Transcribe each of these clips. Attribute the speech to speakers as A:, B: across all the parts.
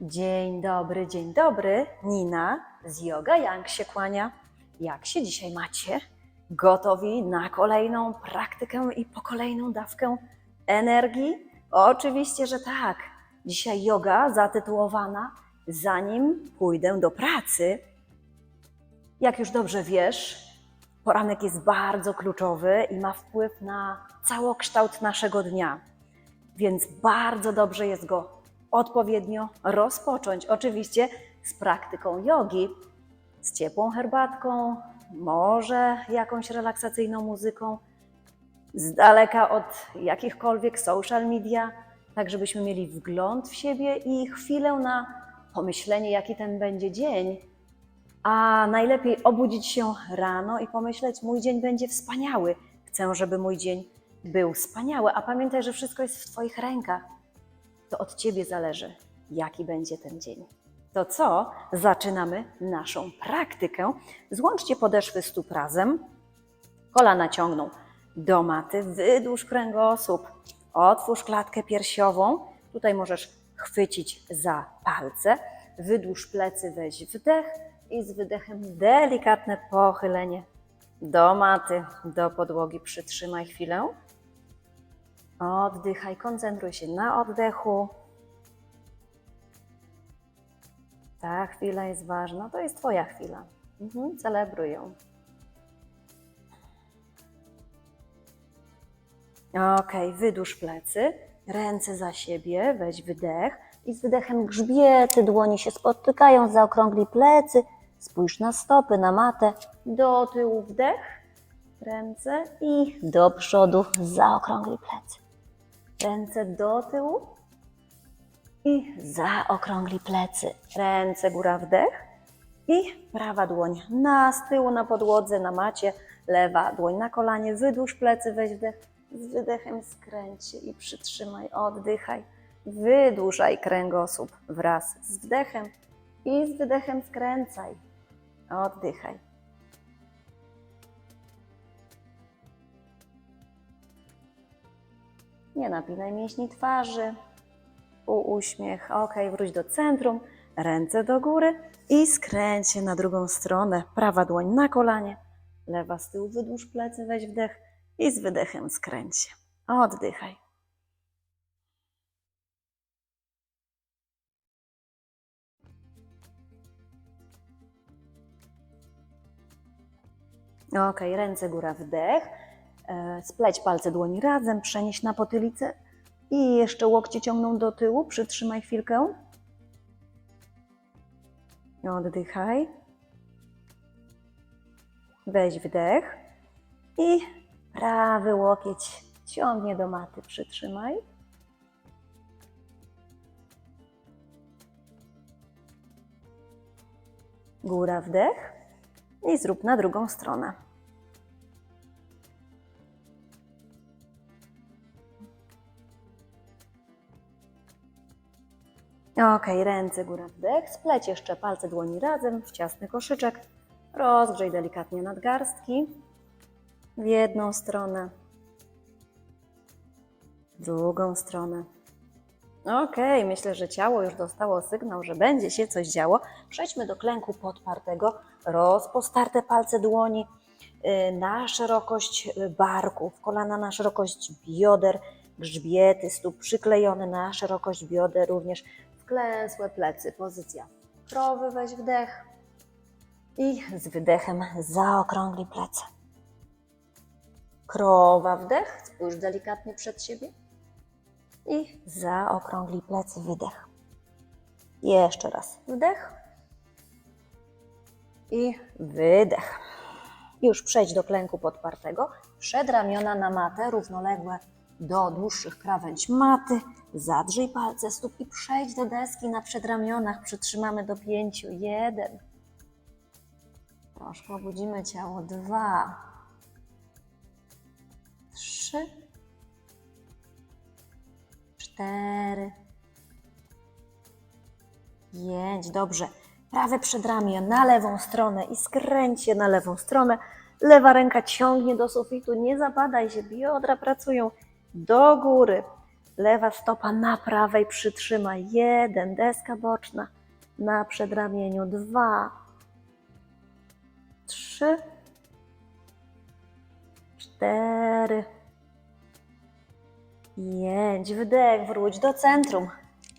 A: Dzień dobry, dzień dobry. Nina z Yoga Yang się kłania. Jak się dzisiaj macie? Gotowi na kolejną praktykę i po kolejną dawkę energii? Oczywiście, że tak. Dzisiaj yoga zatytułowana Zanim pójdę do pracy. Jak już dobrze wiesz, poranek jest bardzo kluczowy i ma wpływ na całokształt naszego dnia. Więc bardzo dobrze jest go odpowiednio rozpocząć. Oczywiście z praktyką jogi, z ciepłą herbatką, może jakąś relaksacyjną muzyką, z daleka od jakichkolwiek social media, tak żebyśmy mieli wgląd w siebie i chwilę na pomyślenie, jaki ten będzie dzień. A najlepiej obudzić się rano i pomyśleć, mój dzień będzie wspaniały. Chcę, żeby mój dzień był wspaniały, a pamiętaj, że wszystko jest w Twoich rękach. To od Ciebie zależy, jaki będzie ten dzień. To co? Zaczynamy naszą praktykę. Złączcie podeszwy stóp razem, kolana ciągną do maty, wydłuż kręgosłup, otwórz klatkę piersiową. Tutaj możesz chwycić za palce, wydłuż plecy, weź wdech i z wydechem delikatne pochylenie do maty, do podłogi. Przytrzymaj chwilę. Oddychaj, koncentruj się na oddechu. Ta chwila jest ważna, to jest Twoja chwila. Mhm, celebruj ją. Ok, wydłuż plecy, ręce za siebie, weź wydech i z wydechem grzbiety dłoni się spotykają, zaokrągli plecy, spójrz na stopy, na matę, do tyłu wdech, ręce i do przodu, zaokrągli plecy. Ręce do tyłu i zaokrągli plecy. Ręce góra wdech i prawa dłoń na z tyłu na podłodze, na macie, lewa dłoń na kolanie, wydłuż plecy, weź wdech, z wydechem skręć się i przytrzymaj, oddychaj. Wydłużaj kręgosłup wraz z wdechem i z wydechem skręcaj. Oddychaj. Nie napinaj mięśni twarzy. Uśmiech. Ok, wróć do centrum. Ręce do góry i skręć się na drugą stronę. Prawa dłoń na kolanie, lewa z tyłu, wydłuż plecy, weź wdech i z wydechem skręć się. Oddychaj. Ok, ręce góra wdech. E, Spleć palce dłoni razem, przenieś na potylicę i jeszcze łokcie ciągną do tyłu. Przytrzymaj chwilkę. Oddychaj. Weź wdech i prawy łokieć ciągnie do maty. Przytrzymaj. Góra wdech i zrób na drugą stronę. Ok, ręce góra wdech, spleć jeszcze palce dłoni razem w ciasny koszyczek. Rozgrzej delikatnie nadgarstki w jedną stronę, w drugą stronę. Ok, myślę, że ciało już dostało sygnał, że będzie się coś działo. Przejdźmy do klęku podpartego. Rozpostarte palce dłoni y, na szerokość y, barków, kolana na szerokość bioder, grzbiety stóp przyklejone na szerokość bioder, również wklęsłe plecy. Pozycja krowy, weź wdech i z wydechem zaokrągli plecy. Krowa wdech, spójrz delikatnie przed siebie i zaokrągli plecy, wydech. Jeszcze raz wdech i wydech. Już przejdź do klęku podpartego. Przedramiona na matę, równoległe do dłuższych krawędź maty. Zadrzyj palce stóp i przejdź do deski na przedramionach. Przytrzymamy do pięciu. Jeden. Troszkę obudzimy ciało. Dwa. Trzy. Cztery. Pięć. Dobrze. Prawe przedramię na lewą stronę i skręć się na lewą stronę. Lewa ręka ciągnie do sufitu. Nie zapadaj się. Biodra pracują do góry. Lewa stopa na prawej przytrzymaj. Jeden, deska boczna na przedramieniu. Dwa, trzy, cztery, pięć. Wdech, wróć do centrum.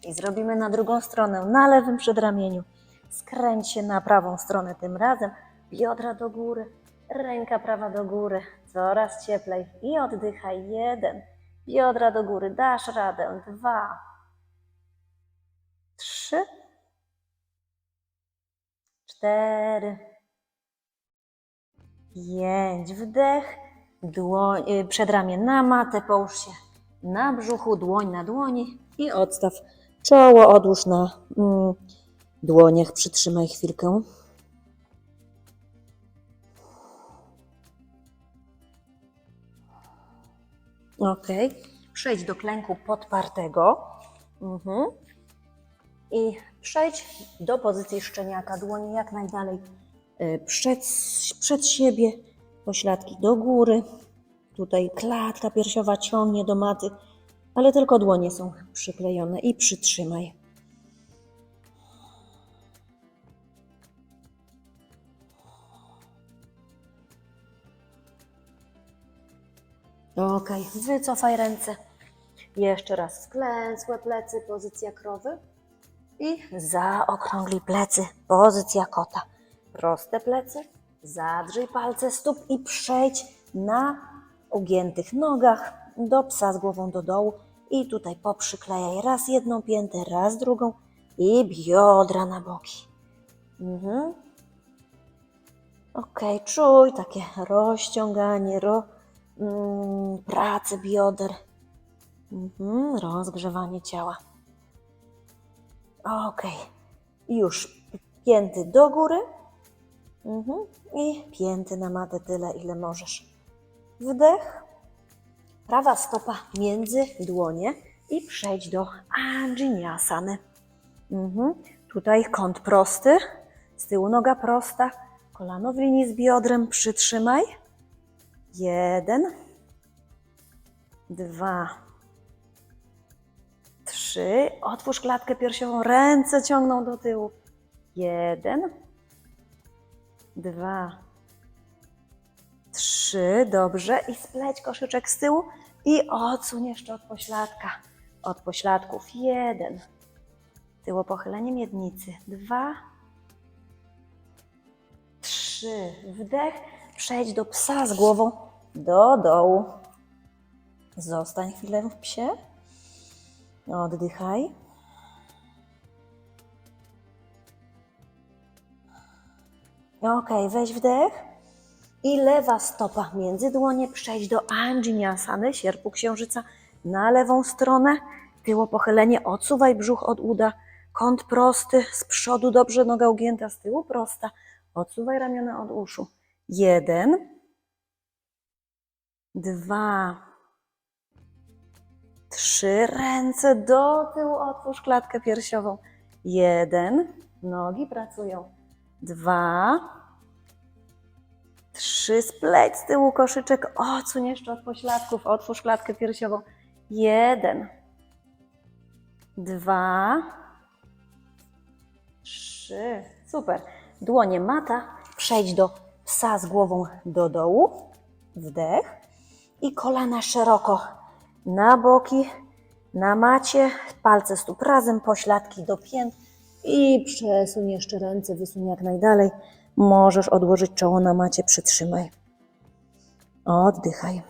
A: I zrobimy na drugą stronę, na lewym przedramieniu. Skręć się na prawą stronę tym razem. Biodra do góry, ręka prawa do góry. Coraz cieplej. I oddychaj. Jeden. Biodra do góry. Dasz radę. Dwa. Trzy. Cztery. Pięć. Wdech. Dłoń, y, przedramię na matę. Połóż się na brzuchu, dłoń na dłoni i odstaw czoło. Odłóż na mm, dłoniach. Przytrzymaj chwilkę. Ok. Przejdź do klęku podpartego. Mhm. I przejdź do pozycji szczeniaka. Dłonie jak najdalej y, przed, przed siebie. Pośladki do góry. Tutaj klatka piersiowa ciągnie do maty, ale tylko dłonie są przyklejone. I przytrzymaj. Ok, wycofaj ręce. Jeszcze raz sklęsłe plecy, pozycja krowy. I zaokrąglij plecy, pozycja kota. Proste plecy, zadrzyj palce stóp i przejdź na ugiętych nogach do psa z głową do dołu. I tutaj poprzyklejaj raz jedną piętę, raz drugą i biodra na boki. Mhm. Ok, czuj takie rozciąganie, ro, mm, pracę bioder, mhm, rozgrzewanie ciała. Ok, już pięty do góry mhm. i pięty na matę tyle, ile możesz. Wdech, prawa stopa między dłonie i przejdź do Anjinasany. Mhm. Tutaj kąt prosty, z tyłu noga prosta, kolano w linii z biodrem, przytrzymaj. Jeden, dwa, trzy. Otwórz klatkę piersiową, ręce ciągną do tyłu. Jeden, dwa, trzy. Dobrze. I spleć koszyczek z tyłu i odsuń jeszcze od pośladka. Od pośladków. Jeden. Tyło pochylenie miednicy. Dwa, trzy. Wdech. Przejdź do psa z głową do dołu. Zostań chwilę w psie. Oddychaj. Ok, weź wdech. I lewa stopa między dłonie. Przejdź do Anjinasany, sierpu księżyca, na lewą stronę. Tyło pochylenie, odsuwaj brzuch od uda. Kąt prosty, z przodu dobrze, noga ugięta, z tyłu prosta. Odsuwaj ramiona od uszu. Jeden, dwa, trzy. Ręce do tyłu, otwórz klatkę piersiową. Jeden, nogi pracują. Dwa, trzy. Spleć z tyłu koszyczek, odsuń jeszcze od pośladków, otwórz klatkę piersiową. Jeden, dwa, trzy. Super. Dłonie mata. Przejdź do psa z głową do dołu. Wdech. I kolana szeroko na boki, na macie. Palce stóp razem, pośladki do pięt. I przesuń jeszcze ręce, wysuń jak najdalej. Możesz odłożyć czoło na macie, przytrzymaj. Oddychaj.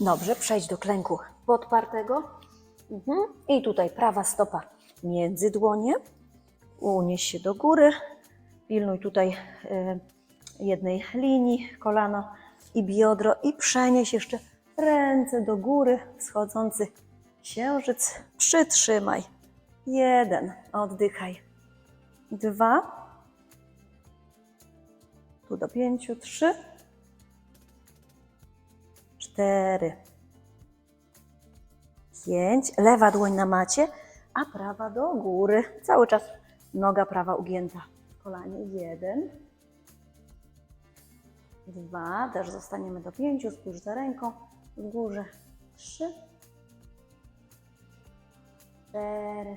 A: Dobrze, przejdź do klęku podpartego. Mhm. I tutaj prawa stopa między dłonie. Unieś się do góry. Pilnuj tutaj y, jednej linii, kolano i biodro. I przenieś jeszcze ręce do góry, wschodzący księżyc. Przytrzymaj. Jeden, oddychaj. Dwa. Tu do pięciu, trzy cztery, pięć. Lewa dłoń na macie, a prawa do góry. Cały czas noga prawa ugięta kolanie. Jeden, Dwa, też zostaniemy do pięciu. Spójrz za ręką. W górze. Trzy. Cztery.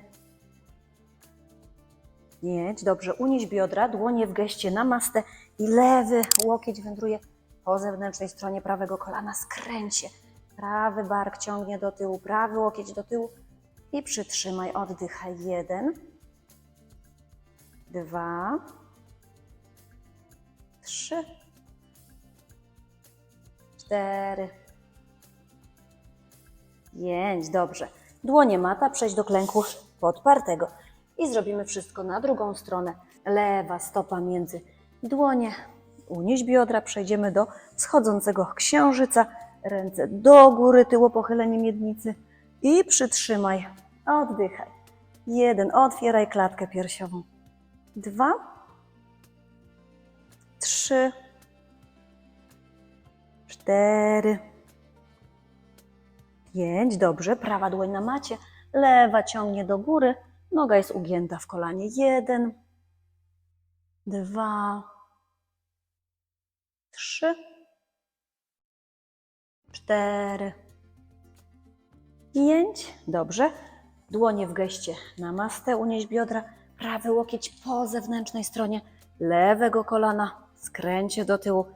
A: Pięć. Dobrze. Unieś biodra, dłonie w geście na mastę i lewy łokieć wędruje po zewnętrznej stronie prawego kolana. Skręć się. Prawy bark ciągnie do tyłu, prawy łokieć do tyłu i przytrzymaj. Oddychaj. Jeden. Dwa. Trzy. Cztery. Pięć. Dobrze. Dłonie mata, przejść do klęku podpartego. I zrobimy wszystko na drugą stronę. Lewa stopa między dłonie. Unieś biodra, przejdziemy do wschodzącego księżyca. Ręce do góry, tyło pochylenie miednicy. I przytrzymaj. Oddychaj. Jeden. Otwieraj klatkę piersiową. Dwa. Trzy. Cztery. Pięć. Dobrze. Prawa dłoń na macie. Lewa ciągnie do góry. Noga jest ugięta w kolanie. Jeden. Dwa. Trzy. Cztery. Pięć. Dobrze. Dłonie w geście namaste. Unieś biodra. Prawy łokieć po zewnętrznej stronie lewego kolana. Skręcie do tyłu.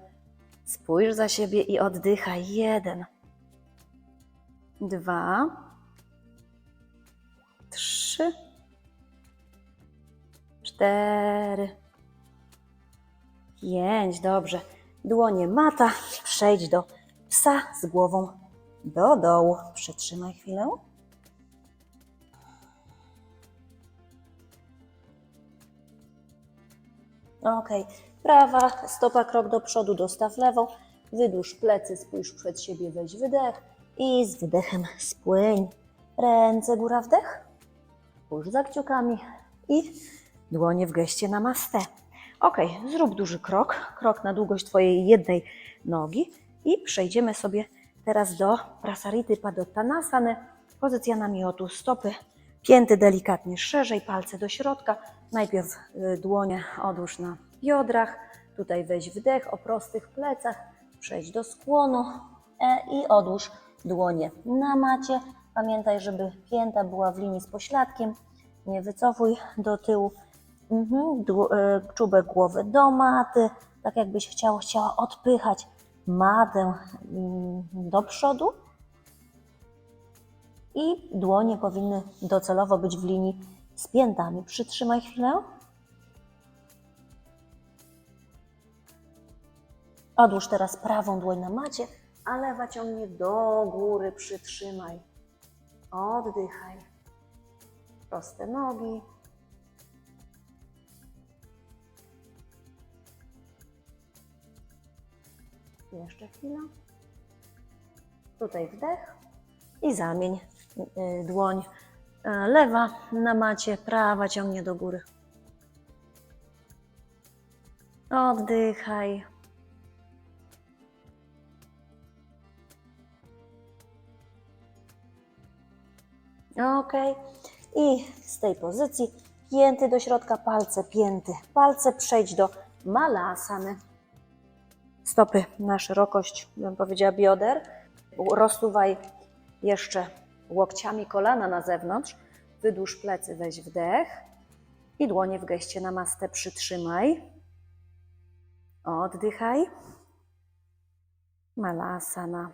A: Spójrz za siebie i oddychaj. Jeden. Dwa. Trzy. Cztery. Pięć. Dobrze. Dłonie mata. Przejdź do psa z głową do dołu. Przytrzymaj chwilę. Ok. Prawa stopa krok do przodu, dostaw lewą. Wydłuż plecy, spójrz przed siebie, weź wydech. I z wydechem spłyń. Ręce góra wdech. Spójrz za kciukami. I dłonie w geście namaste. Ok, zrób duży krok. Krok na długość Twojej jednej nogi. I przejdziemy sobie teraz do Prasarity Padottanasany. Pozycja namiotu, stopy pięty delikatnie szerzej, palce do środka. Najpierw y, dłonie odłóż na biodrach. Tutaj weź wdech o prostych plecach. Przejdź do skłonu e, i odłóż dłonie na macie. Pamiętaj, żeby pięta była w linii z pośladkiem. Nie wycofuj do tyłu. Mhm. e, Czubek głowy do maty. Tak jakbyś chciał, chciała odpychać matę mm, do przodu. I dłonie powinny docelowo być w linii z piętami. Przytrzymaj chwilę. Odłóż teraz prawą dłoń na macie, a lewa ciągnie do góry. Przytrzymaj. Oddychaj. Proste nogi. Jeszcze chwilę. Tutaj wdech i zamień y, dłoń. y, Lewa na macie, prawa ciągnie do góry. Oddychaj. Ok. I z tej pozycji pięty do środka, palce, pięty, palce. Przejdź do malasany. Stopy na szerokość, bym powiedziała, bioder. Rozsuwaj jeszcze łokciami kolana na zewnątrz. Wydłuż plecy, weź wdech. I dłonie w geście namaste przytrzymaj. Oddychaj. Malasana.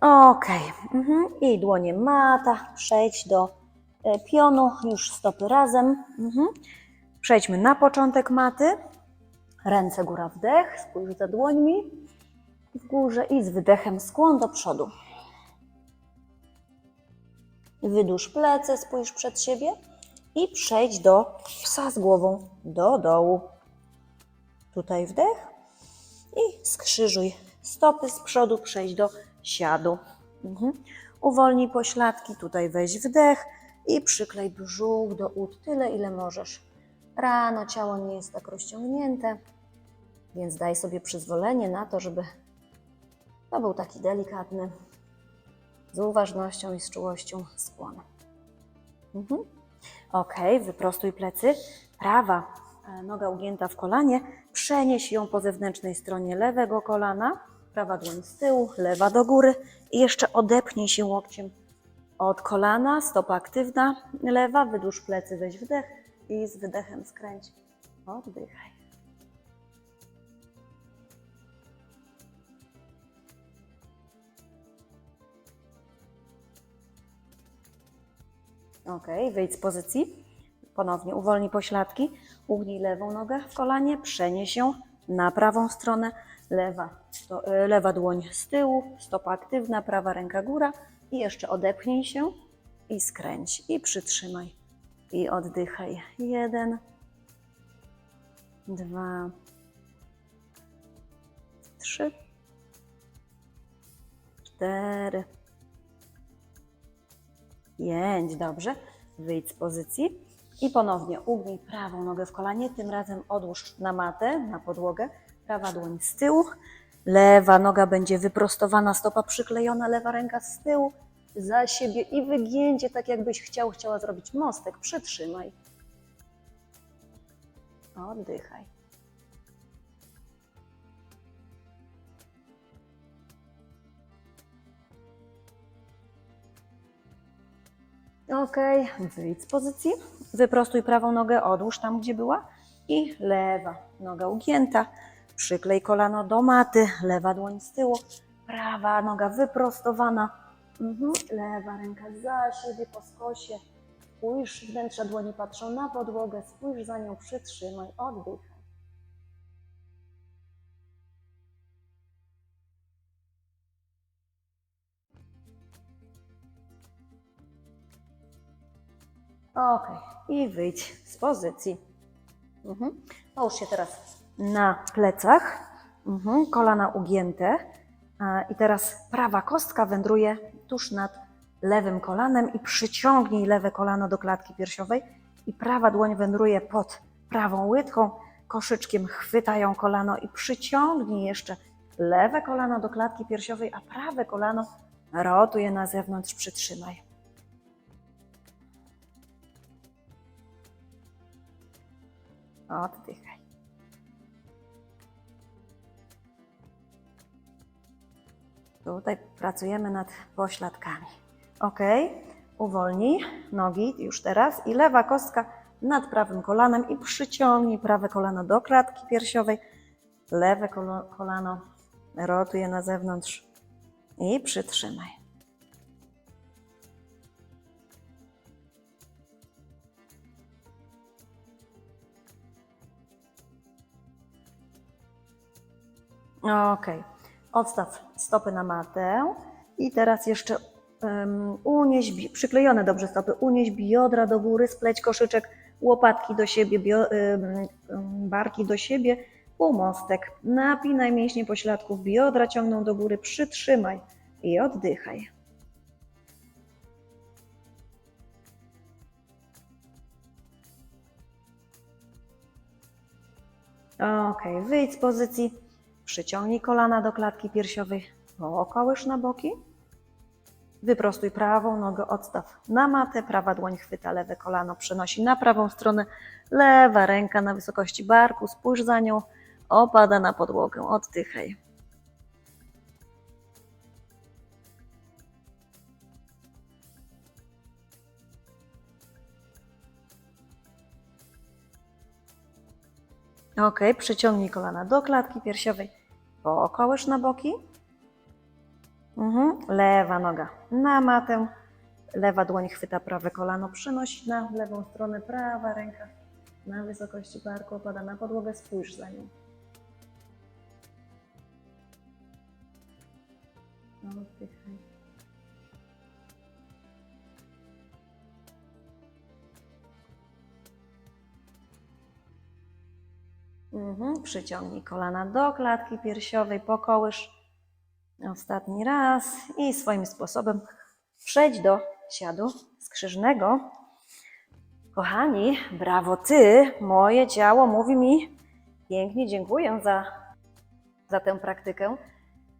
A: Ok. Mhm. I dłonie mata. Przejdź do e, pionu. Już stopy razem. Mhm. Przejdźmy na początek maty. Ręce góra wdech. Spójrz za dłońmi w górze i z wydechem skłon do przodu. Wydłuż plecy, spójrz przed siebie i przejdź do psa z głową do dołu. Tutaj wdech i skrzyżuj stopy z przodu, przejdź do siadu. Mhm. Uwolnij pośladki, tutaj weź wdech i przyklej brzuch do ud tyle, ile możesz. Rano ciało nie jest tak rozciągnięte, więc daj sobie przyzwolenie na to, żeby to był taki delikatny, z uważnością i z czułością skłon. Mhm. Ok, wyprostuj plecy. Prawa e, noga ugięta w kolanie, przenieś ją po zewnętrznej stronie lewego kolana, prawa dłoń z tyłu, lewa do góry i jeszcze odepnij się łokciem od kolana, stopa aktywna, lewa, wydłuż plecy, weź wdech i z wydechem skręć. Oddychaj. Ok, wyjdź z pozycji. Ponownie uwolnij pośladki. Ugnij lewą nogę w kolanie, przenieś ją na prawą stronę. Lewa, sto, e, lewa dłoń z tyłu, stopa aktywna, prawa ręka góra. I jeszcze odepnij się i skręć. I przytrzymaj. I oddychaj. Jeden, dwa, trzy, cztery, pięć. Dobrze. Wyjdź z pozycji. I ponownie ugnij prawą nogę w kolanie. Tym razem odłóż na matę, na podłogę. Prawa dłoń z tyłu. Lewa noga będzie wyprostowana, stopa przyklejona, lewa ręka z tyłu za siebie i wygięcie, tak jakbyś chciał, chciała zrobić mostek. Przytrzymaj. Oddychaj. Ok, wyjdź z pozycji. Wyprostuj prawą nogę, odłóż tam, gdzie była. I lewa noga ugięta. Przyklej kolano do maty, lewa dłoń z tyłu, prawa noga wyprostowana. Mhm. Lewa ręka za siebie po skosie. Spójrz, wnętrza dłoni patrzą na podłogę, spójrz za nią, przytrzymaj, oddychaj. Ok, i wyjdź z pozycji. Mhm. Połóż się teraz na plecach, mhm. kolana ugięte. I teraz prawa kostka wędruje tuż nad lewym kolanem i przyciągnij lewe kolano do klatki piersiowej i prawa dłoń wędruje pod prawą łydką, koszyczkiem chwytają kolano i przyciągnij jeszcze lewe kolano do klatki piersiowej, a prawe kolano rotuje na zewnątrz, przytrzymaj. Oddychaj. Tutaj pracujemy nad pośladkami. Ok, uwolnij nogi już teraz i lewa kostka nad prawym kolanem i przyciągnij prawe kolano do klatki piersiowej. Lewe kolano rotuje na zewnątrz i przytrzymaj. Ok. Odstaw stopy na matę i teraz jeszcze um, unieś, przyklejone dobrze stopy, unieś biodra do góry, spleć koszyczek, łopatki do siebie, bio, ym, barki do siebie, półmostek. Napinaj mięśnie pośladków, biodra ciągną do góry, przytrzymaj i oddychaj. Ok, wyjdź z pozycji. Przyciągnij kolana do klatki piersiowej, kołysz na boki. Wyprostuj prawą nogę, odstaw na matę, prawa dłoń chwyta lewe kolano, przenosi na prawą stronę, lewa ręka na wysokości barku, spójrz za nią, opada na podłogę, oddychaj. Ok, przyciągnij kolana do klatki piersiowej, pokołysz na boki. Mhm. Lewa noga na matę, lewa dłoń chwyta prawe kolano, przynosi na lewą stronę, prawa ręka na wysokości barku opada na podłogę, spójrz za nią. Mhm. Przyciągnij kolana do klatki piersiowej, pokołysz ostatni raz i swoim sposobem przejdź do siadu skrzyżnego. Kochani, brawo ty, moje ciało mówi mi pięknie, dziękuję za, za tę praktykę.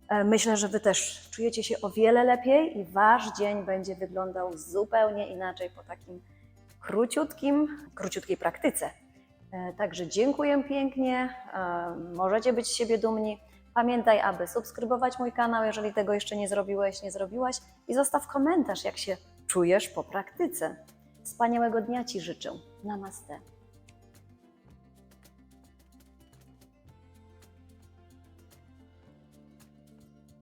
A: E, Myślę, że wy też czujecie się o wiele lepiej i wasz dzień będzie wyglądał zupełnie inaczej po takim króciutkim, króciutkiej praktyce. E, Także dziękuję pięknie. e, Możecie być z siebie dumni. Pamiętaj, aby subskrybować mój kanał, jeżeli tego jeszcze nie zrobiłeś, nie zrobiłaś. I zostaw komentarz, jak się czujesz po praktyce. Wspaniałego dnia Ci życzę. Namaste.